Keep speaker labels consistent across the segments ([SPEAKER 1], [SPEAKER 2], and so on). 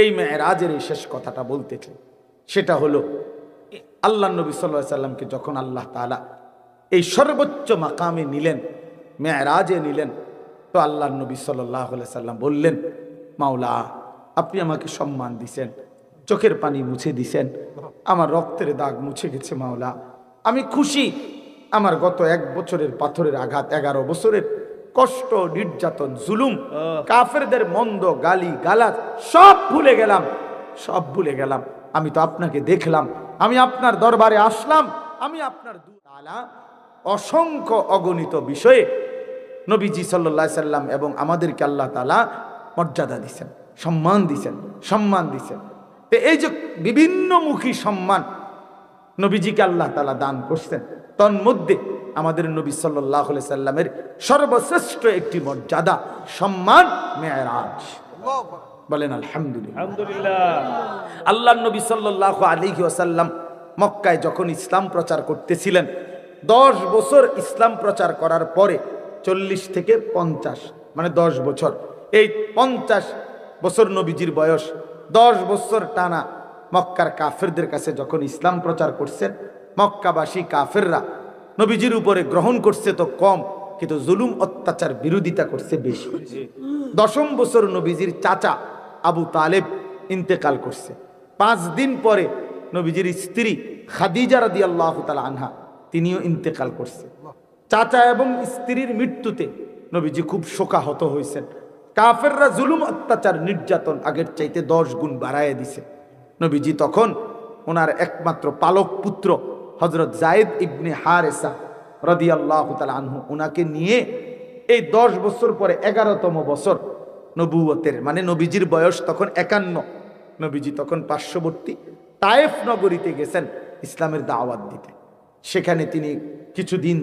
[SPEAKER 1] এই মেয়েরাজের এই শেষ কথাটা বলতে চাই সেটা হলো, আল্লাহ নবী সাল্লাহ সাল্লামকে যখন আল্লাহ তালা এই সর্বোচ্চ মাকামে নিলেন মেয়েরাজে নিলেন, তো আল্লাহ নবী সাল্লাহ সাল্লাম বললেন, মাওলা, আপনি আমাকে সম্মান দিছেন, চোখের পানি মুছে দিছেন, আমার রক্তের দাগ মুছে গেছে, মাওলা। আমি খুশি, আমার গত এক বছরের পাথরের আঘাত, এগারো বছরের কষ্ট নির্যাতন জুলুম কাফেরদের মন্দ গালি গালাজ সব ভুলে গেলাম সব ভুলে গেলাম। আমি তো আপনাকে দেখলাম আমি আপনার দরবারে আসলাম আমি আপনার তালা অসংখ্য অগণিত বিষয়ে নবীজি সাল্লা সাল্লাম এবং আমাদেরকে আল্লাহ তালা মর্যাদা দিছেন সম্মান দিছেন সম্মান দিছেন। তো এই যে বিভিন্নমুখী সম্মান নবীজিকে আল্লাহ তালা দান করছেন তন্মধ্যে আমাদের নবী সাল্লাহ সাল্লামের সর্বশ্রেষ্ঠ একটি মর্যাদা সম্মান মেয়েরাজ। বলেন আলহামদুলিল্লাহ। আল্লাহ নবী সাল্লাহ আলিহি ওসাল্লাম মক্কায় যখন ইসলাম প্রচার করতেছিলেন দশ বছর ইসলাম প্রচার করার পরে চল্লিশ থেকে পঞ্চাশ মানে দশ বছর এই পঞ্চাশ বছর নবীজির বয়স দশ বছর টানা মক্কার কাফেরদের কাছে যখন ইসলাম প্রচার করছেন মক্কাবাসী কাফেররা নবীজির উপরে গ্রহণ করছে তো কম, কিন্তু জুলুম অত্যাচার বিরোধিতা করছে বেশি। দশম বছর নবীজির চাচা আবু তালেব ইন্তেকাল করছে। পাঁচ দিন পরে নবীজির স্ত্রী খাদিজা রাদি আল্লাহ আনহা তিনিও ইন্তেকাল করছে। চাচা এবং স্ত্রীর মৃত্যুতে নবীজি খুব শোকাহত হয়েছেন। কাফেররা জুলুম অত্যাচার নির্যাতন আগের চাইতে দশ গুণ বাড়ায় দিছে। নবীজি তখন ওনার একমাত্র পালক পুত্র হজরত জায়েদ ইবনে হারেসা রদি আল্লাহ আনহু ওনাকে নিয়ে এই দশ বছর পরে এগারোতম বছর নবুয়তের মানে নবীজির বয়স তখন একান্ন। নবীজি তখন পার্শ্ববর্তী তায়েফ নগরীতে গেছেন ইসলামের দাওয়াত দিতে। সেখানে তিনি কিছুদিন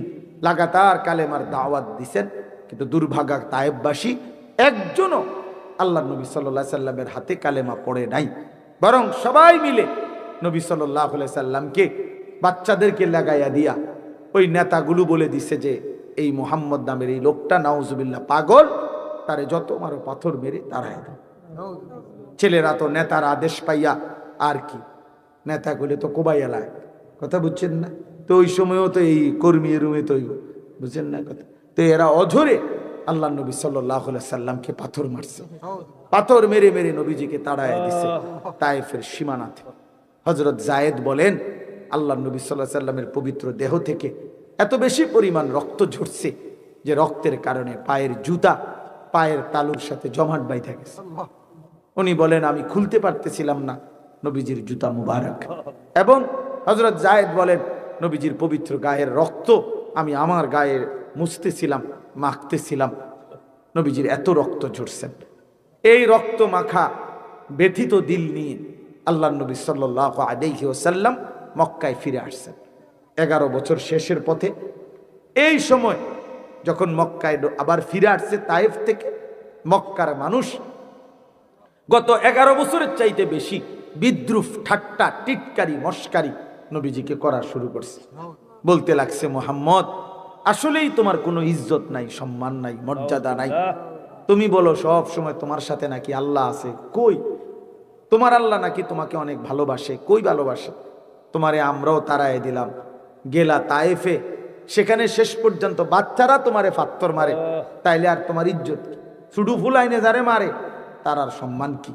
[SPEAKER 1] লাগাতার কালেমার দাওয়াত দিছেন, কিন্তু দুর্ভাগা তায়েববাসী একজনও আল্লাহ নবী সাল্লাহ সাল্লামের হাতে কালেমা পড়ে নাই। বরং সবাই মিলে নবী সাল্লাহ সাল্লামকে বাচ্চাদেরকে লাগাইয়া দিয়া ওই নেতাগুলো বলে দিছে যে এই মোহাম্মদ নামের এই লোকটা নাউজুবিল্লাহ পাগল তারে যত মারো পাথর মেরে তারাই দাও। ছেলেরা তো নেতার আদেশ পাইয়া আর কি। নেতাগুলো তো কোবাইয়া লাগে। কথা বুঝছেন না? তো ওই সময়ও তো এই কর্মী রুমে তো বুঝছেন না কথা? তো এরা অঝরে আল্লাহ নবী সাল্লাহ সাল্লামকে পাথর মারছে। পাথর মেরে মেরে নবীজিকে তাড়ায় দিছে। তাইফের সীমানাতে। হজরত জায়েদ বলেন আল্লাহ নবী সাল্লাহ সাল্লামের পবিত্র দেহ থেকে এত বেশি পরিমাণ রক্ত ঝরছে যে রক্তের কারণে পায়ের জুতা পায়ের তালুর সাথে জমাট বাইধা গেছে। উনি বলেন আমি খুলতে পারতেছিলাম না নবীজির জুতা মুবারক। এবং হজরত জায়েদ বলেন নবীজির পবিত্র গায়ের রক্ত আমি আমার গায়ে মুছতেছিলাম মাখতেছিলাম। নবীজির এত রক্ত ঝরছেন এই রক্ত মাখা ব্যথিত দিল নিয়ে আল্লাহ নবী সাল্লাহ ওসাল্লাম মক্কায় ফিরে আসছেন। এগারো বছর শেষের পথে এই সময় যখন মক্কায় আবার ফিরে আসছে তাইফ থেকে, মক্কার মানুষ গত এগারো বছরের চাইতে বেশি বিদ্রুপ, ঠাট্টা, টিটকারি, মস্কারি নবীজিকে করা শুরু করছে। বলতে লাগছে, মোহাম্মদ, আসলেই তোমার কোনো ইজ্জত নাই, সম্মান নাই, মর্যাদা নাই। তুমি বলো, সব সময় তোমার সাথে নাকি আল্লাহ আছে? কই? তোমার আল্লাহ নাকি তোমাকে অনেক ভালোবাসে, কই ভালোবাসে? তোমারে আমরাও তারায় দিলাম। গেলা তায়েফে সেখানে শেষ পর্যন্ত বাচ্চারা তোমারে ফাত্তর মারে। তাইলে আর তোমার ইজ্জত কি? শুধু ফুলাইনে যারে মারে তার আর সম্মান কি?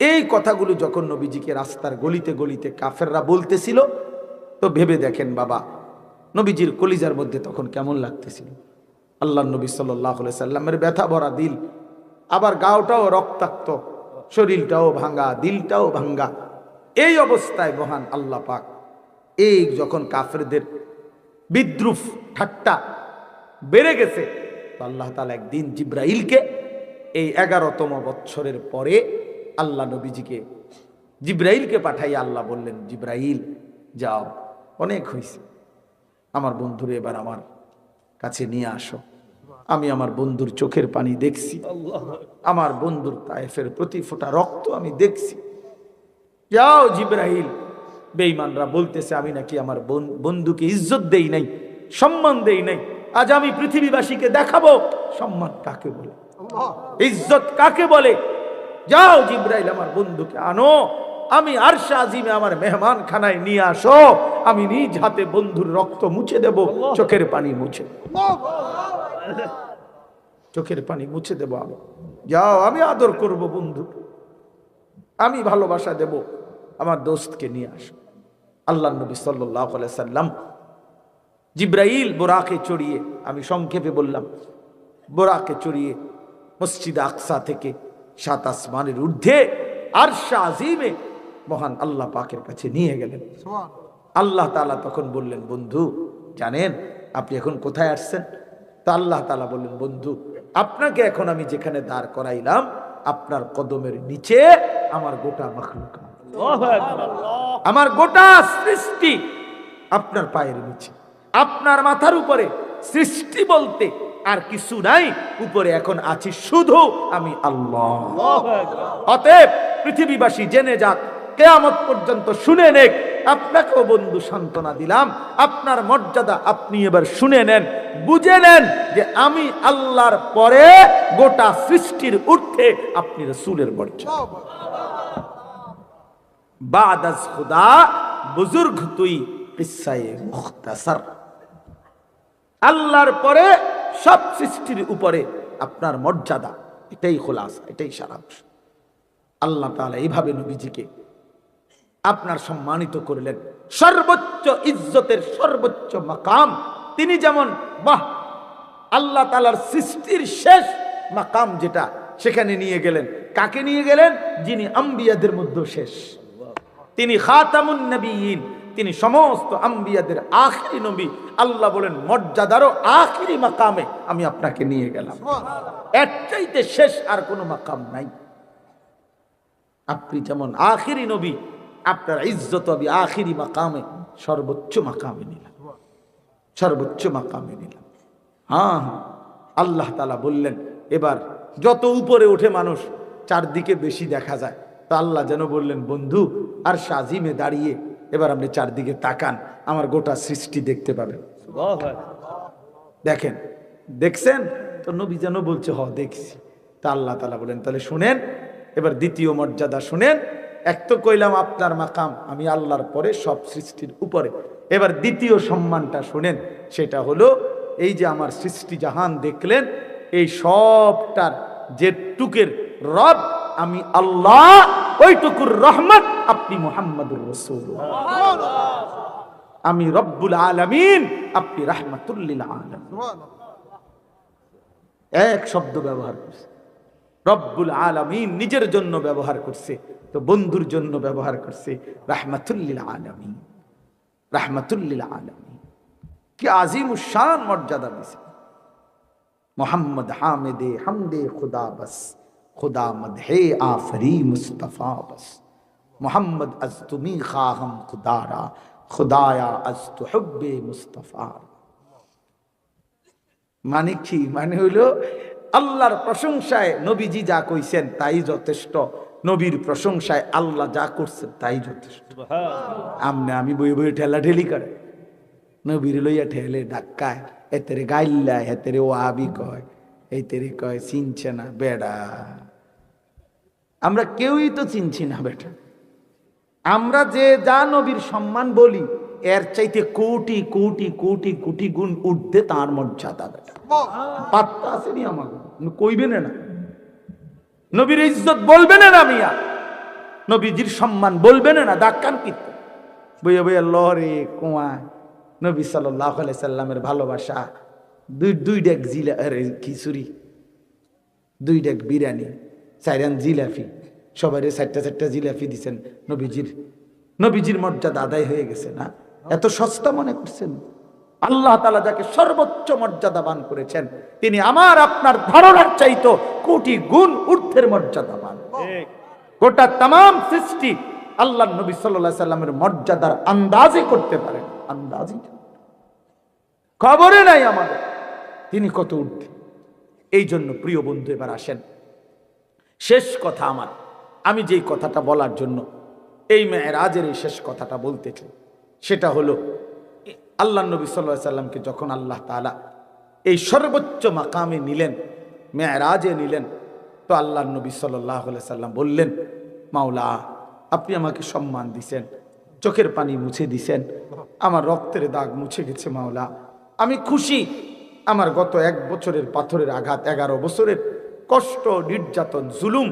[SPEAKER 1] এই কথাগুলো যখন নবীজিকে রাস্তার গলিতে গলিতে কাফেররা বলতেছিল তো ভেবে দেখেন বাবা নবীজির কলিজার মধ্যে তখন কেমন লাগতেছিল। আল্লাহ নবী সাল্লাহ সাল্লামের ব্যথা ভরা দিল আবার গাওটাও রক্তাক্ত শরীরটাও ভাঙ্গা দিলটাও ভাঙ্গা এই অবস্থায় মহান আল্লাহ পাক এই যখন কাফেরদের বিদ্রুপ ঠাট্টা বেড়ে গেছে আল্লাহ তালা একদিন জিব্রাইলকে এই এগারোতম বৎসরের পরে আল্লাহ নবীজিকে জিব্রাইলকে পাঠাই আল্লাহ বললেন জিব্রাইল যাও অনেক হয়েছে আমার বন্ধুরে এবার আমার কাছে নিয়ে আসো। আমি আমার বন্ধুর চোখের পানি দেখছি। আমার বন্ধুর তায়েফের প্রতি ফোঁটা রক্ত আমি দেখছি। যাও জিব্রাহিল। বেঈমানরা বলতেছে আমি নাকি আমার বন- বন্ধুকে ইজ্জত দেই নাই সম্মান দেই নাই আজ আমি পৃথিবীবাসীকে দেখাবো। সম্মান কাকে বলে? ইজ্জত কাকে বলে? যাও জিব্রাইল আমার বন্ধুকে আনো। আমি আরশা আজিমে আমার মেহমান খানায় নিয়ে আসো। আমি নিজ হাতে বন্ধুর রক্ত মুছে দেব চোখের পানি মুছে চোখের পানি মুছে দেব আমি। যাও আমি আদর করব বন্ধু আমি ভালোবাসা দেব। আমার দোস্তকে নিয়ে আসো। আল্লাহ নবী সাল্লাহ সাল্লাম জিব্রাইল বোরাকে চড়িয়ে আমি সংক্ষেপে বললাম বোরাকে চড়িয়ে মসজিদ আকসা থেকে সাত আসমানের ঊর্ধ্বে আর আজিমে মহান আল্লাহ পাকের কাছে নিয়ে গেলেন। আল্লাহ তালা তখন বললেন বন্ধু জানেন আপনি এখন কোথায় আসছেন? তা আল্লাহ তালা বললেন বন্ধু আপনাকে এখন আমি যেখানে দাঁড় করাইলাম আপনার কদমের নিচে আমার গোটা মখলুক আমার গোটা সৃষ্টি আপনার পায়ের নিচে। আপনার মাথার উপরে সৃষ্টি বলতে আর কিছু নাই উপরে এখন আছি শুধু আমি আল্লাহ। অতএব পৃথিবীবাসী জেনে যাক কেয়ামত পর্যন্ত শুনে নেক। আপনাকেও বন্ধু সান্ত্বনা দিলাম আপনার মর্যাদা আপনি এবার শুনে নেন বুঝে নেন যে আমি আল্লাহর পরে গোটা সৃষ্টির ঊর্ধ্বে আপনি রসুলের মর্যাদা বাদাস খুদা, বুজুর্গ তুই, কিসায়ে মুখতাসার। আল্লাহর পরে সব সৃষ্টির উপরে আপনার মর্যাদা, এটাই খোলাসা, এটাই সারাংশ। আল্লাহ তাআলা এইভাবে নবীজিকে আপনার সম্মানিত করলেন। সর্বোচ্চ ইজ্জতের সর্বোচ্চ মাকাম। তিনি যেমন, বাহ, আল্লাহ তালার সৃষ্টির শেষ মাকাম যেটা, সেখানে নিয়ে গেলেন। কাকে নিয়ে গেলেন? যিনি আম্বিয়াদের মধ্যে শেষ। তিনি খাতামুন নবীন তিনি সমস্ত আম্বিয়াদের আখিরি নবী। আল্লাহ বলেন মর্যাদারও আখিরি মাকামে আমি আপনাকে নিয়ে গেলাম। এর চাইতে শেষ আর কোনো মাকাম নাই। আপনি যেমন আখিরি নবী আপনার ইজ্জত আমি আখিরি মাকামে সর্বোচ্চ মাকামে নিলাম। সর্বোচ্চ মাকামে নিলাম। হ্যাঁ হ্যাঁ। আল্লাহ তালা বললেন এবার যত উপরে ওঠে মানুষ চারদিকে বেশি দেখা যায়। তা আল্লাহ যেন বললেন, বন্ধু, আর সাজিমে দাঁড়িয়ে এবার আপনি চারদিকে তাকান, আমার গোটা সৃষ্টি দেখতে পাবেন। দেখেন, দেখছেন? তো নবী যেন বলছে, হ, দেখছি। তা আল্লাহ তালা বলেন, তাহলে শুনেন, এবার দ্বিতীয় মর্যাদা শুনেন। এক তো কইলাম, আপনার মাকাম, আমি আল্লাহর পরে সব সৃষ্টির উপরে। এবার দ্বিতীয় সম্মানটা শুনেন, সেটা হলো, এই যে আমার সৃষ্টি জাহান দেখলেন, এই সবটার যে টুকের রব আমি আল্লাহ ওইটুকুর রহমত আপনি মোহাম্মদুর রসুল আমি রব্বুল আলমিন আপনি রাহমাতুল্লিল এক শব্দ ব্যবহার করছে। রব্বুল আলমিন নিজের জন্য ব্যবহার করছে তো বন্ধুর জন্য ব্যবহার করছে রাহমাতুল্লিল আলমিন। রাহমাতুল্লিল আলমিন। কি আজিম শান মর্যাদা দিছে। মোহাম্মদ হামেদে হামদে খুদা বস। খুদা মদহে আফরি মুস্তফা বস মোহাম্মদ আজ তুমি খাহম খুদারা খুদায়া আজ তু হব্বে মুস্তফার মানে কি? মানে হইল আল্লাহর প্রশংসায় নবীজি যা কইছেন তাই যথেষ্ট। নবীর প্রশংসায় আল্লাহ যা করছেন তাই যথেষ্ট। আমনে আমি বই বই ঠেলা ঠেলি করে। নবীর লইয়া ঠেলে ডাক্কায় এতেরে গাইল্লায় এতেরে ও আবি কয়। এই তেরে কয় চিনছে না বেড়া। আমরা কেউই তো চিনছি না, বেটা। আমরা যে যা নবীর সম্মান বলি, এর চাইতে কোটি কোটি কোটি কোটি গুণ উঠতে তার মর্যাদা, বেটা। পাত্তা আসেনি আমার কইবে না। নবীর ইজ্জত বলবে না মিয়া। নবীজির সম্মান বলবেন না ডাক্কান কিত বইয়া বইয়া লরে কুয়ায়। নবী সাল্লাহ সাল্লামের ভালোবাসা, দুই দুই ডেক জিলা খিচুড়ি, দুই ডেক বিরিয়ানি। চাইরান জিলাফি সবাই চারটা চারটা জিলাফি দিছেন নবীজির। নবীজির মর্যাদা আদায় হয়ে গেছে না? এত সস্তা মনে করছেন? আল্লাহ তালা যাকে সর্বোচ্চ মর্যাদাবান করেছেন তিনি আমার আপনার ধারণার চাইতো কোটি গুণ ঊর্ধ্বের মর্যাদাবান গোটা তাম সৃষ্টি আল্লাহ নবী সাল্লাহ সাল্লামের মর্যাদার আন্দাজে করতে পারেন। আন্দাজই। খবরে নাই আমাদের। তিনি কত ঊর্ধ্বে। এই জন্য প্রিয় বন্ধু এবার আসেন। শেষ কথা আমার। আমি যেই কথাটা বলার জন্য এই মেয়েরাজের এই শেষ কথাটা বলতে চাই সেটা হলো, আল্লাহ নবী সাল্লাহ সাল্লামকে যখন আল্লাহ তালা এই সর্বোচ্চ মাকামে নিলেন, মেয়েরাজে নিলেন, তো আল্লাহ নবী সাল্লাহ সাল্লাম বললেন, মাওলা, আপনি আমাকে সম্মান দিছেন, চোখের পানি মুছে দিছেন, আমার রক্তের দাগ মুছে গেছে মাওলা। আমি খুশি, আমার গত এক বছরের পাথরের আঘাত, এগারো বছরের কষ্ট নির্যাতন জুলুম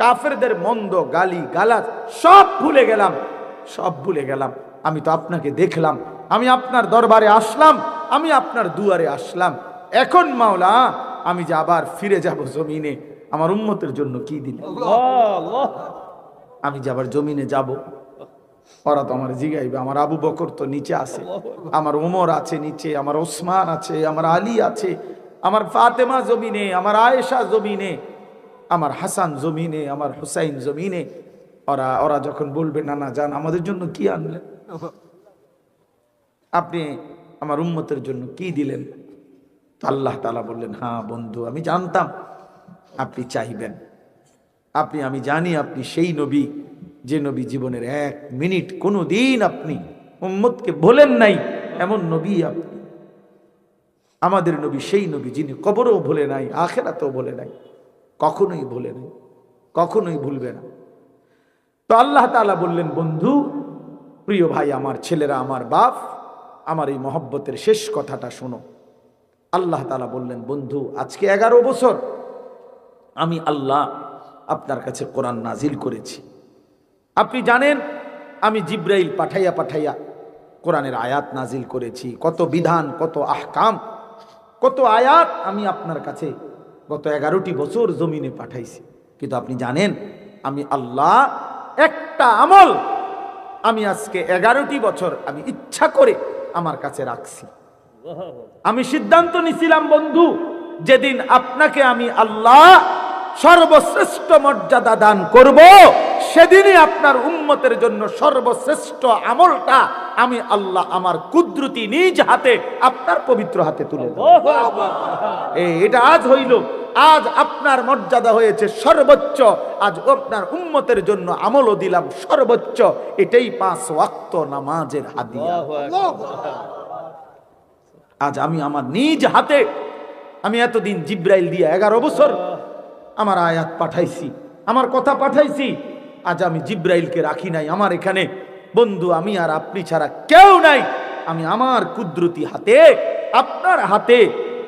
[SPEAKER 1] কাফেরদের মন্দ গালি গালাজ সব ভুলে গেলাম সব ভুলে গেলাম। আমি তো আপনাকে দেখলাম আমি আপনার দরবারে আসলাম আমি আপনার দুয়ারে আসলাম। এখন মাওলা আমি যে আবার ফিরে যাব জমিনে আমার উম্মতের জন্য কি দিলেন আমি যে আবার জমিনে যাব ওরা তো আমার জিগাইবে আমার আবু বকর তো নিচে আছে আমার ওমর আছে নিচে আমার ওসমান আছে আমার আলী আছে আমার ফাতেমা জমিনে, আমার আয়েশা জমিনে, আমার হাসান জমিনে, আমার হুসাইন জমিনে, ওরা ওরা যখন বলবে, না না, যান, আমাদের জন্য কি আনলেন? আপনি আমার উম্মতের জন্য কি দিলেন? আল্লাহ তালা বললেন হ্যাঁ বন্ধু, আমি জানতাম, আপনি চাইবেন। আপনি, আমি জানি আপনি সেই নবী, যে নবী জীবনের এক মিনিট কোনো দিন আপনি উম্মতকে বলেন নাই, এমন নবী আপনি আমাদের নবী, সেই নবী যিনি কবরও ভুলে নাই, আখেরাতেও ভুলে নাই, কখনোই ভুলে নাই, কখনোই ভুলবে না। তো আল্লাহ তাআলা বললেন, বন্ধু, প্রিয় ভাই, আমার ছেলেরা, আমার বাপ, আমার এই মহব্বতের শেষ কথাটা শোনো। আল্লাহ তালা বললেন, বন্ধু, আজকে এগারো বছর আমি আল্লাহ আপনার কাছে কোরআন নাজিল করেছি। আপনি জানেন, আমি জিব্রাইল পাঠাইয়া পাঠাইয়া কোরআনের আয়াত নাজিল করেছি। কত বিধান, কত আহকাম কত আয়াত আমি আপনার কাছে গত এগারোটি বছর জমিনে পাঠাইছি। কিন্তু আপনি জানেন, আমি আল্লাহ একটা আমল আমি আজকে এগারোটি বছর আমি ইচ্ছা করে আমার কাছে রাখছি। আমি সিদ্ধান্ত নিছিলাম, বন্ধু, যেদিন আপনাকে আমি আল্লাহ সর্বশ্রেষ্ঠ মর্যাদা দান করব সেদিনই আপনার উম্মতের জন্য সর্বশ্রেষ্ঠ আমলটা আমি আল্লাহ আমার কুদরতি নিজ হাতে আপনার পবিত্র হাতে তুলে এটা আজ হইল। আজ আপনার মর্যাদা হয়েছে সর্বোচ্চ। আজ আপনার উম্মতের জন্য আমলও দিলাম সর্বোচ্চ। এটাই পাঁচ ওয়াক্ত নামাজের হাদিয়া। আজ আমি আমার নিজ হাতে আমি এতদিন জিব্রাইল দিয়ে এগারো বছর আমার আয়াত পাঠাইছি আমার কথা পাঠাইছি আজ আমি জিব্রাইলকে রাখি নাই আমার এখানে। বন্ধু আমি আর আপনি ছাড়া কেউ নাই। আমি আমার কুদরতি হাতে আপনার হাতে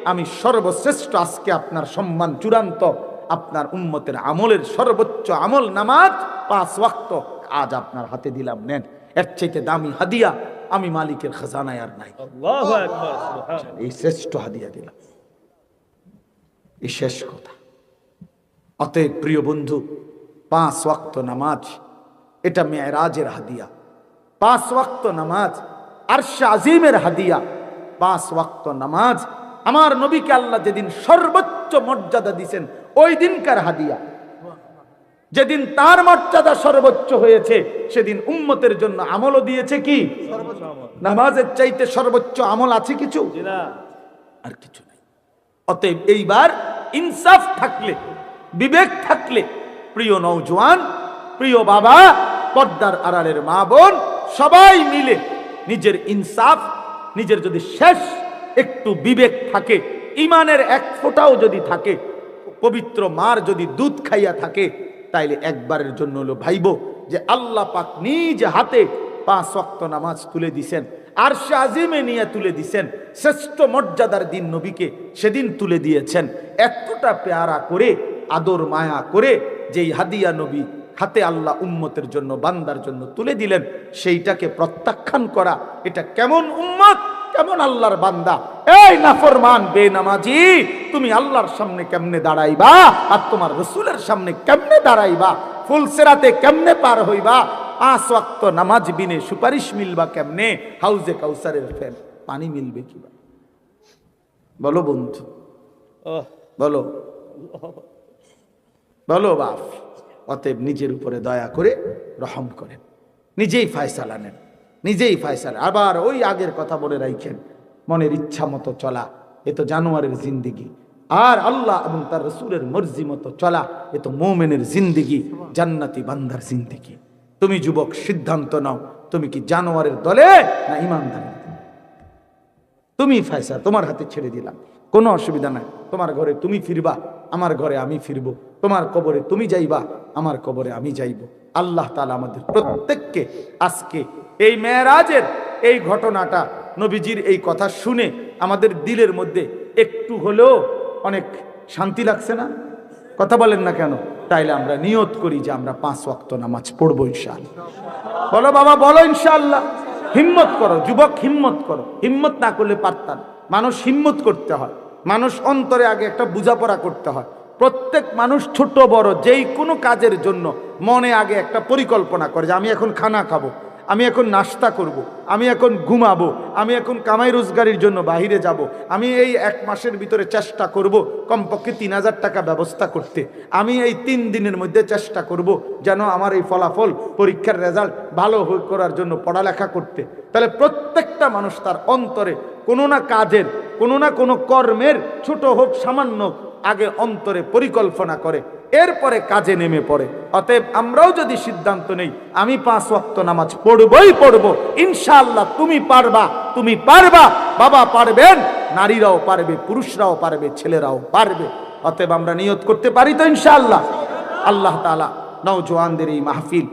[SPEAKER 1] আমি সর্বশ্রেষ্ঠ আজকে আপনার সম্মান চূড়ান্ত আপনার উম্মতের আমলের সর্বোচ্চ আমল নামাজ পাঁচ ওয়াক্ত আজ আপনার হাতে দিলাম নেন। এর চাইতে দামি হাদিয়া আমি মালিকের খাজানায় আর নাই। এই শ্রেষ্ঠ হাদিয়া দিলাম। এই শেষ কথা। অতএব প্রিয় বন্ধু পাঁচ ওয়াক্ত নামাজ এটা মেয়েরাজের হাদিয়া। পাঁচ ওয়াক্ত নামাজ আরশা আজিমের হাদিয়া। পাঁচ ওয়াক্ত নামাজ আমার নবীকে আল্লাহ যেদিন সর্বোচ্চ মর্যাদা দিছেন ওই দিনকার হাদিয়া। যেদিন তার মর্যাদা সর্বোচ্চ হয়েছে সেদিন উম্মতের জন্য আমলও দিয়েছে কি? নামাজের চাইতে সর্বোচ্চ আমল আছে কিছু? আর কিছু নেই। অতএব এইবার ইনসাফ থাকলে বিবেক থাকলে প্রিয় নৌজওয়ান প্রিয় বাবা, পর্দার আড়ালের মা বোন, সবাই মিলে নিজের ইনসাফ, নিজের যদি শেষ একটু বিবেক থাকে ইমানের এক ফোঁটাও যদি থাকে, পবিত্র মার যদি দুধ খাইয়া থাকে, তাইলে একবারের জন্য হলো ভাইব যে আল্লাহ পাক নিজ হাতে পাঁচ ওয়াক্ত নামাজ তুলে দিছেন আর সে আজিমে নিয়ে তুলে দিছেন, শ্রেষ্ঠ মর্যাদার দিন নবীকে সেদিন তুলে দিয়েছেন। এতটা পেয়ারা করে, আদর মায়া করে যেই হাদিয়া নবী হাতে আল্লাহ উম্মতের জন্য বান্দার জন্য তুলে দিলেন সেইটাকে প্রত্যাখ্যান করা এটা কেমন উম্মত? কেমন আল্লাহর বান্দা? এই নাফরমান বেনামাজি তুমি আল্লাহর সামনে কেমনে দাঁড়াইবা? আর তোমার রসুলের সামনে কেমনে দাঁড়াইবা? ফুলসেরাতে কেমনে পার হইবা? পাঁচ ওয়াক্ত নামাজ বিনে সুপারিশ মিলবা কেমনে? হাউজে কাউসারের ফেন পানি মিলবে কিবা বলো বন্ধু। বলো। বলো বাপ, অতএব নিজের উপরে দয়া করে রহম করেন। নিজেই ফায়সালা নেন, নিজেই ফায়সালা। আবার ওই আগের কথা বলে রাখেন মনের ইচ্ছা মতো চলা, এ তো জানোয়ারের জিন্দিগি। আর আল্লাহ এবং তার রসুলের মর্জি মতো চলা, এ তো মোমেনের জিন্দিগি, জান্নাতি বান্দার জিন্দিগি। তুমি যুবক, সিদ্ধান্ত নাও, তুমি কি জানোয়ারের দলে না ইমানদার? তুমি ফায়সা তোমার হাতে ছেড়ে দিলাম। কোনো অসুবিধা নাই, তোমার ঘরে তুমি ফিরবা আমার ঘরে আমি ফিরব। তোমার কবরে তুমি যাইবা, আমার কবরে আমি যাইব। আল্লাহ তালা আমাদের প্রত্যেককে আজকে এই মেয়েরাজের এই ঘটনাটা, নবীজির এই কথা শুনে আমাদের দিলের মধ্যে একটু হলেও অনেক শান্তি লাগছে না? কথা বলেন না কেন? তাইলে আমরা নিয়ত করি যে আমরা পাঁচ ওয়াক্ত নামাজ পড়ব ইনশাআল্লাহ। বলো বাবা, বলো ইনশাআল্লাহ। হিম্মত করো, যুবক হিম্মত করো। হিম্মত না করলে পারতাম মানুষ হিম্মত করতে হয়। মানুষ অন্তরে আগে একটা বোঝাপড়া করতে হয় প্রত্যেক মানুষ ছোট, বড়, যেই কোনো কাজের জন্য মনে আগে একটা পরিকল্পনা করে যে আমি এখন খানা খাব, আমি এখন নাস্তা করব। আমি এখন ঘুমাবো, আমি এখন কামাই রোজগারির জন্য বাহিরে যাব। আমি এই এক মাসের ভিতরে চেষ্টা করব কমপক্ষে তিন হাজার টাকা ব্যবস্থা করতে আমি এই তিন দিনের মধ্যে চেষ্টা করব যেন আমার এই ফলাফল, পরীক্ষার রেজাল্ট ভালো করার জন্য পড়ালেখা করতে তাহলে প্রত্যেকটা মানুষ তার অন্তরে কোনো না কাজের কোনো না কোনো কর্মের ছোট হোক, সামান্য আগে অন্তরে পরিকল্পনা করে। এরপরে কাজে নেমে পড়ে। অতএব আমরাও যদি সিদ্ধান্ত নেই, আমি পাঁচ ওয়াক্ত নামাজ পড়বই পড়ব। ইনশাআল্লাহ তুমি পারবা তুমি পারবা। বাবা পারবেন, নারীরাও পারবে, পুরুষরাও পারবে, ছেলেরাও পারবে। অতএব আমরা নিয়ত করতে পারি তো ইনশাআল্লাহ। আল্লাহ তাআলা নওজোয়ানদের এই মাহফিল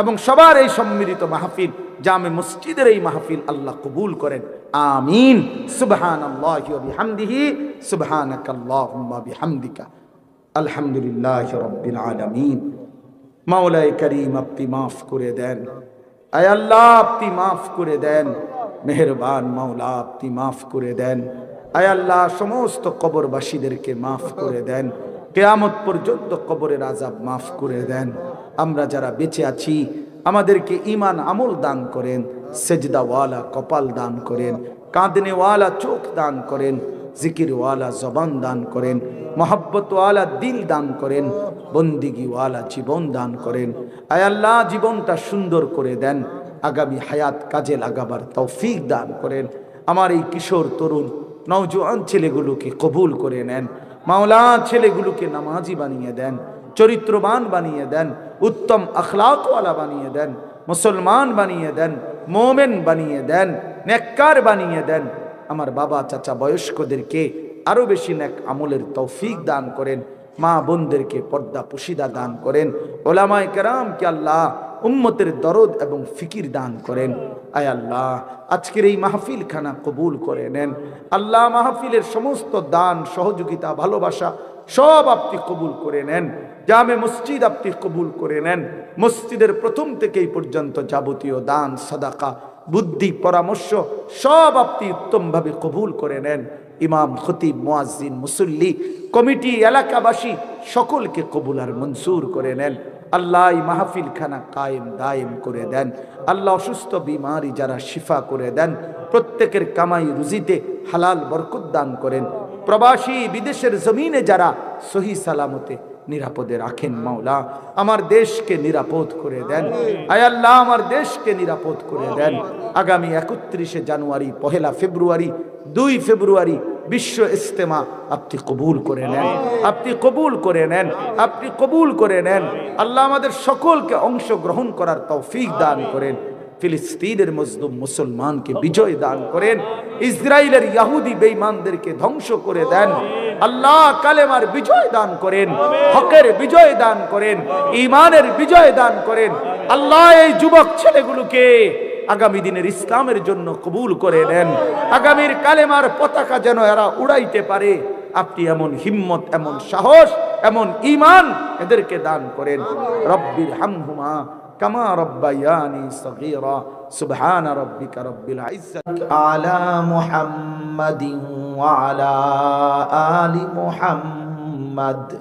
[SPEAKER 1] এবং সবার এই সম্মিলিত মাহফিল জামে মসজিদের এই মাহফিল আল্লাহ কবুল করেন। আমিন। সুবহান আল্লাহ বিহামদিহি। সুবহানাক আলহামদুলিল্লাহ রব্বিল আলামিন। মাওলাই করিম, আপনি মাফ করে দেন। আয় আল্লাহ, আপনি মাফ করে দেন। মেহেরবান মাওলা, আপনি মাফ করে দেন। আয় আল্লাহ, সমস্ত কবরবাসীদেরকে মাফ করে দেন। কেয়ামত পর্যন্ত কবরের আজাব মাফ করে দেন। আমরা যারা বেঁচে আছি আমাদেরকে ইমান আমল দান করেন, সেজদাওয়ালা কপাল দান করেন, কাঁদনেওয়ালা চোখ দান করেন, জিকিরওয়ালা জবান দান করেন, মহাব্বতওয়ালা দিল দান করেন, বন্দিগিওয়ালা জীবন দান করেন। আয় আল্লাহ, জীবনটা সুন্দর করে দেন, আগামী হায়াত কাজে লাগাবার তৌফিক দান করেন। আমার এই কিশোর তরুণ নওজোয়ান ছেলেগুলোকে কবুল করে নেন মাওলা ছেলেগুলোকে নামাজি বানিয়ে দেন। চরিত্রবান বানিয়ে দেন, উত্তম আখলাকওয়ালা বানিয়ে দেন, মুসলমান বানিয়ে দেন, মোমেন বানিয়ে দেন, নেককার বানিয়ে দেন। আমার বাবা চাচা বয়স্কদেরকে আরও বেশি নেক আমলের তৌফিক দান করেন, মা বোনদেরকে পর্দা পুশিদা দান করেন, ওলামায় কেরামকে আল্লাহ উম্মতের দরদ এবং ফিকির দান করেন। আয় আল্লাহ, আজকের এই মাহফিল খানা কবুল করে নেন। আল্লাহ মাহফিলের সমস্ত দান, সহযোগিতা, ভালোবাসা সব আপনি কবুল করে নেন। জামে মসজিদ আপনি কবুল করে নেন। মসজিদের প্রথম থেকেই পর্যন্ত যাবতীয় দান, সাদাকা, বুদ্ধি, পরামর্শ সব আপনি উত্তমভাবে কবুল করে নেন। ইমাম, খতিব, মুয়াজ্জিন, মুসল্লি, কমিটি, এলাকাবাসী সকলকে কবুল আর মনসুর করে নেন। আল্লাহ মাহফিল খানা কায়েম দায়েম করে দেন। আল্লাহ অসুস্থ, বিমারি যারা শিফা করে দেন, প্রত্যেকের কামাই রুজিতে হালাল বরকত দান করেন। প্রবাসী বিদেশের জমিনে যারা সহি সালামতে নিরাপদে রাখেন মাওলা, আমার দেশকে নিরাপদ করে দেন। আয় আল্লাহ, আমার দেশকে নিরাপদ করে দেন। আগামী একত্রিশে জানুয়ারি, পহেলা ফেব্রুয়ারি, দুই ফেব্রুয়ারি বিশ্ব ইস্তেমা আপনি কবুল করে নেন। আপনি কবুল করে নেন। আপনি কবুল করে নেন। আল্লাহ আমাদের সকলকে অংশগ্রহণ করার তৌফিক দান করেন। ফিলিস্তিনের মজলুম মুসলমানকে বিজয় দান করেন ইসরায়েলের ইয়াহুদি বেঈমানদেরকে ধ্বংস করে দেন, আল্লাহ কালেমার বিজয় দান করেন, হকের বিজয় দান করেন ইমানের বিজয় দান করেন, আল্লাহ এই যুবক ছেলেগুলোকে আগামী দিনের ইসলামের জন্য কবুল করে নেন। আগামীর কালেমার পতাকা যেন এরা উড়াইতে পারে, আপনি এমন হিম্মত, এমন সাহস, এমন ইমান এদেরকে দান করেন। রব্বির হামহুমা كما ربياني صغيرا. سبحان ربك رب العزة.
[SPEAKER 2] على محمد وعلى آل محمد.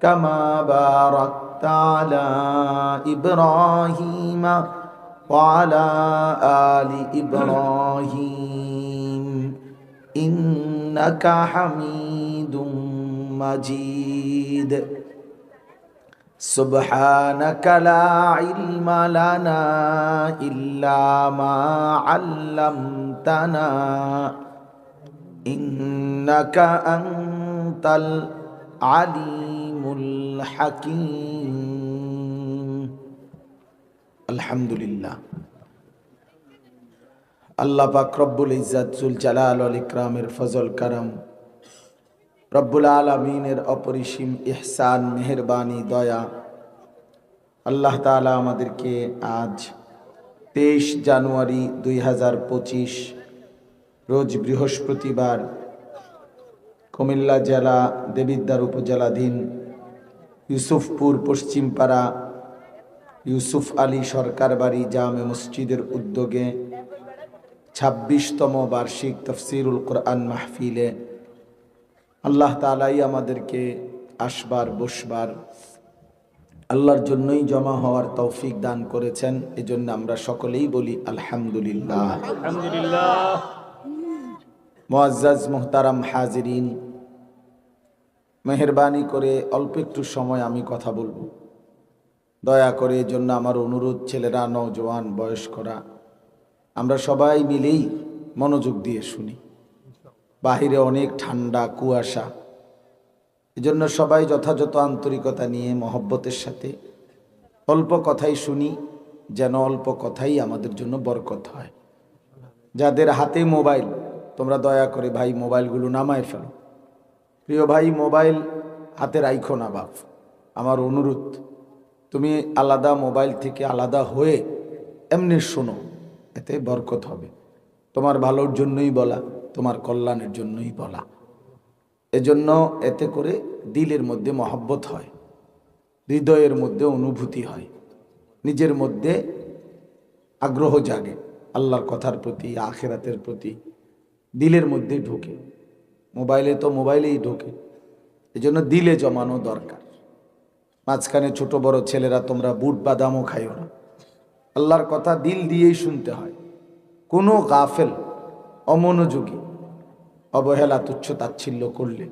[SPEAKER 2] كما باركت على إبراهيم وعلى آل إبراهيم. إنك حميد مجيد. سبحانك لا علم لنا إلا ما علمتنا إنك أنت العليم الحكيم
[SPEAKER 1] الحمد لله আল্লাহ পাক রব্বুল ইজ্জাতুল জালাল ওয়াল ইকরামের ফজল কারাম রব্বুল আলমিনের অপরিসীম ইহসান, মেহরবানি, দয়া। আল্লাহ তালা আমাদেরকে আজ তেইশ জানুয়ারি দুই হাজার পঁচিশ, রোজ বৃহস্পতিবার কুমিল্লা জেলা দেবিদ্বার উপজেলাধীন ইউসুফপুর পশ্চিমপাড়া ইউসুফ আলী সরকার বাড়ি জামে মসজিদের উদ্যোগে ছাব্বিশতম বার্ষিক তফসিরুল কোরআন মাহফিলে আল্লাহ তালাই আমাদেরকে আসবার বসবার আল্লাহর জন্যই জমা হওয়ার তৌফিক দান করেছেন। এজন্য আমরা সকলেই বলি আলহামদুলিল্লাহ।
[SPEAKER 3] আলহামদুলিল্লাহ।
[SPEAKER 1] মোয়াজ্জাজ মোহতারাম হাজিরিন মেহরবানি করে অল্প একটু সময় আমি কথা বলব। দয়া করে এর জন্য আমার অনুরোধ ছেলেরা নৌজওয়ান বয়স্করা আমরা সবাই মিলেই মনোযোগ দিয়ে শুনি। বাহিরে অনেক ঠান্ডা, কুয়াশা। এজন্য সবাই যথাযথ আন্তরিকতা নিয়ে মহব্বতের সাথে অল্প কথাই শুনি, যেন অল্প কথাই আমাদের জন্য বরকত হয়। যাদের হাতে মোবাইল, তোমরা দয়া করে ভাই মোবাইলগুলো নামায় ফেলো। প্রিয় ভাই, মোবাইল হাতে রাইখো না বাপ। আমার অনুরোধ, তুমি আলাদা মোবাইল থেকে আলাদা হয়ে এমনি শোনো, এতে বরকত হবে। তোমার ভালোর জন্যই বলা। তোমার কল্যাণের জন্যই বলা। এজন্য এতে করে দিলের মধ্যে মহব্বত হয়, হৃদয়ের মধ্যে অনুভূতি হয়, নিজের মধ্যে আগ্রহ জাগে, আল্লাহর কথার প্রতি, আখেরাতের প্রতি দিলের মধ্যে ঢোকে। মোবাইলে তো মোবাইলেই ঢোকে, এজন্য দিলে জমানো দরকার। মাঝখানে ছোট বড় ছেলেরা, তোমরা বুট বাদামও খাইও না। আল্লাহর কথা দিল দিয়েই শুনতে হয়। কোনো গাফেল অমনোযোগী। অবহেলা তুচ্ছ তাচ্ছিল্য করলে